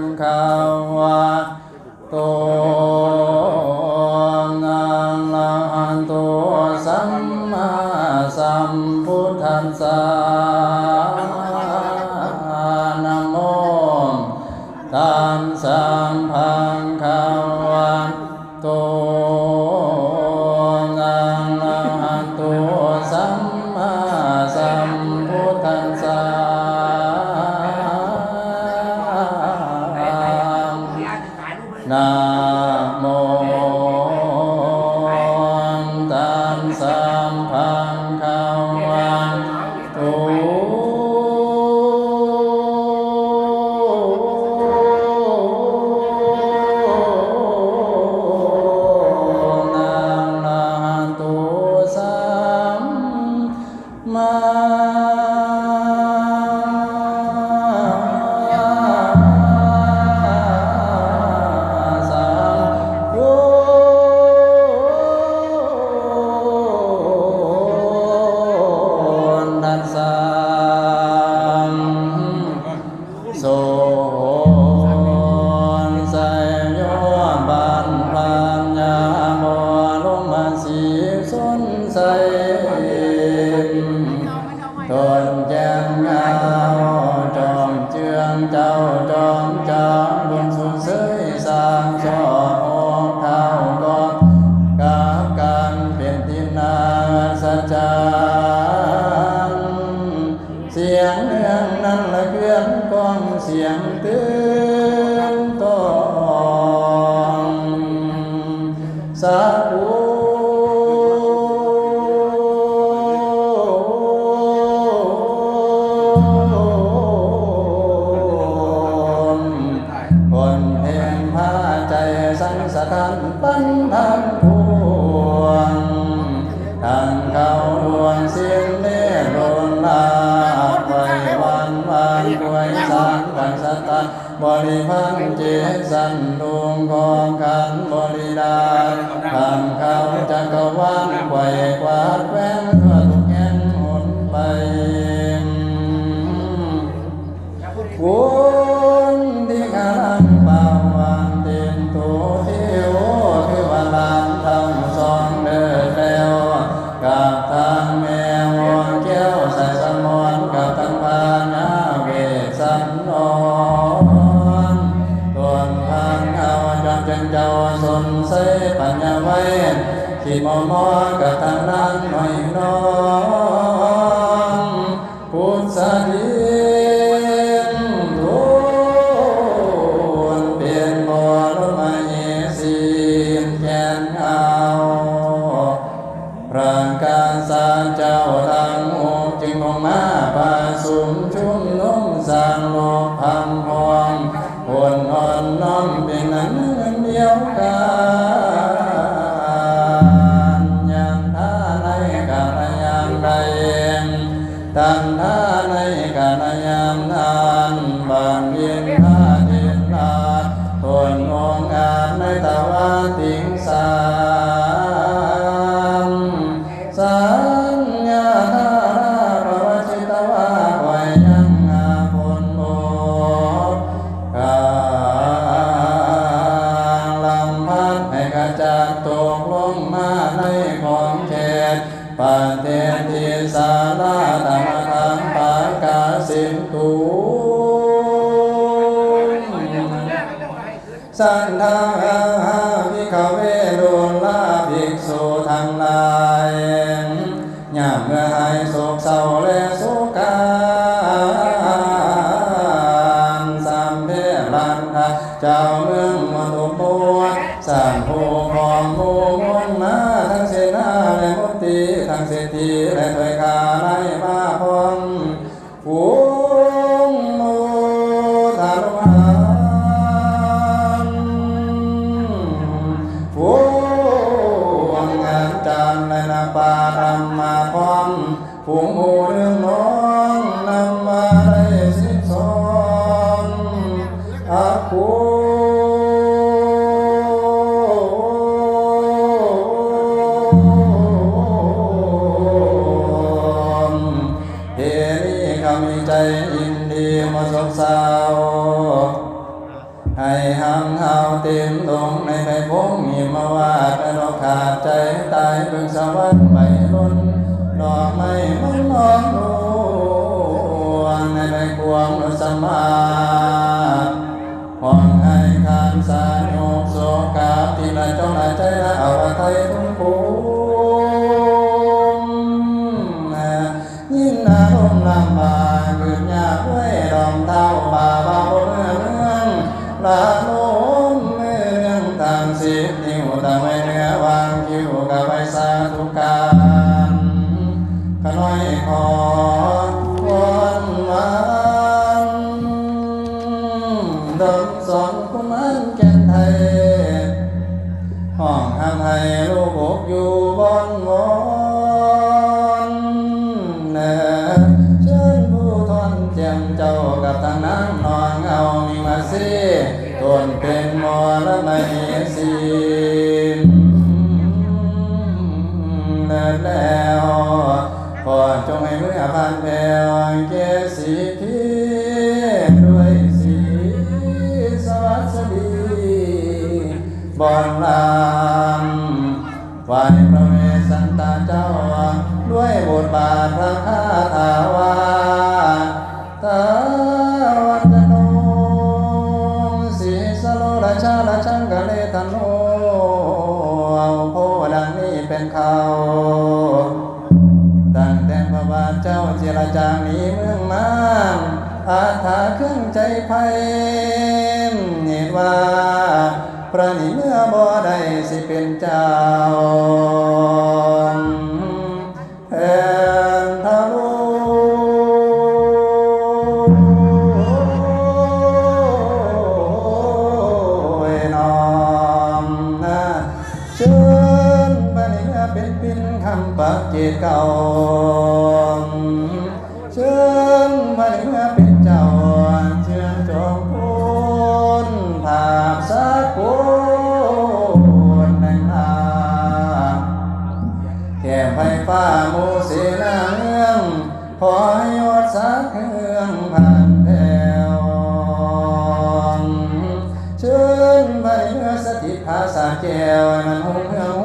งฆา สีสนใสตนแจงนาวจองเชื่องเจ้าจองจางบนสุดเสยสางชอองเท้าก่อนกาการเป็นทินาสัจจาเสียง สังสถานปันทันพวงทางเขาดวงเสียงเล่โลนลาไปวันวานกวยสังกังสตาบริพันธ์เจสันดวงของกันบริดาทางเขาจักรวาลไว้กวาดแว ที่มอมอกับทางนั้นหน่อยน้อ ตั้ สันทาภิกเวรุลาภิกษุทั้งหลายยามเมื่อหายโศกเศร้าและสุการสามเพลันทาเจ้าเมืองมนุบัสร้างผู้ของหมู่มวลมาทั้งเสนาและมุติทั้งเศรษฐีและถวย ให้หางหาเต็มตรงในไปพงมีมาวาดและดอกขาดใจตายเพิ่งสวรรค์ไปล้นดอกไม้มันมองนวงในไปควงรสมาห้องให้ทานสาโยกโสกาที่ละจงละใจละอวไทย มอละไม่สิเนินแล้วขอจงให้เมื่อผ่านแผ่วเกสีพีด้วยสีสวัสดีบอนลามไหวพระเวสสันตาเจ้าด้วยบทบาทพระคา อาถาเครื่องใจไพ่เหตุว่า พระนิเมื่อบ่ได้สิเป็นเจ้าแทนทะลุน้อมนะเชิญพระนิเมื่อเป็นปินคำปักเจตเก่า แก้มไฟฟ้ามูเสนาเมืองขอให้ยอดสักเครื่องผ่านแถวเชิญไปเมื่อสถิตภาษาแก้วให้มันหงเหิง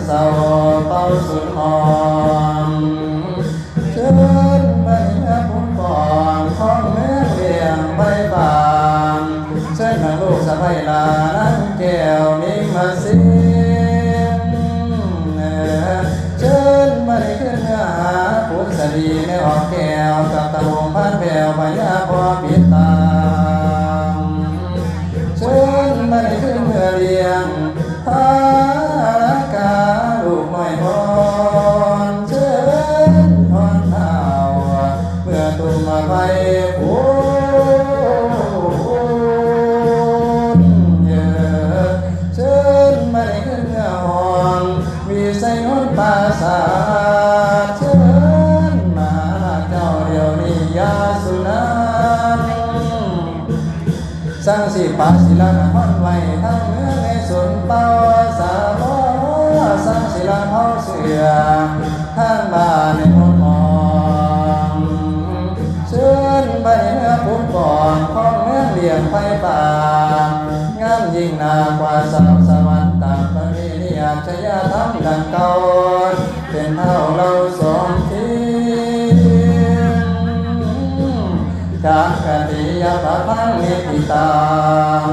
มันเศร้าสุนหอมเชิญไปแม่ผมก่อนของแม่เรียงใบบานเชิญนางลูกสะใภ้ลานังแก้วนิ่งมาเสิงเชิญมาได้ขึ้นเนื้อหาปุษดีในออกแก้วกับตะวงพันแผ่วพยาพอปิดตาเชิญมาได้ขึ้นเมื่อเรียงพา สร้างศิลาเผาเสือข้างบ้านในคนมองเชิญไปเนื้อปุ่นก่อนของเมืองเลียงไฟป่างามยิ่งนากว่าสาวสวรรค์ต่างประเทศนี่อาชญาทำดังเก่าเป็นเท่าเราสองทีจากกติยาปะพังนิติตาม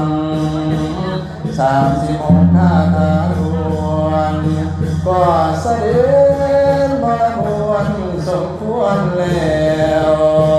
สามสิบอง เสด็จบรมวนสมควรแล้ว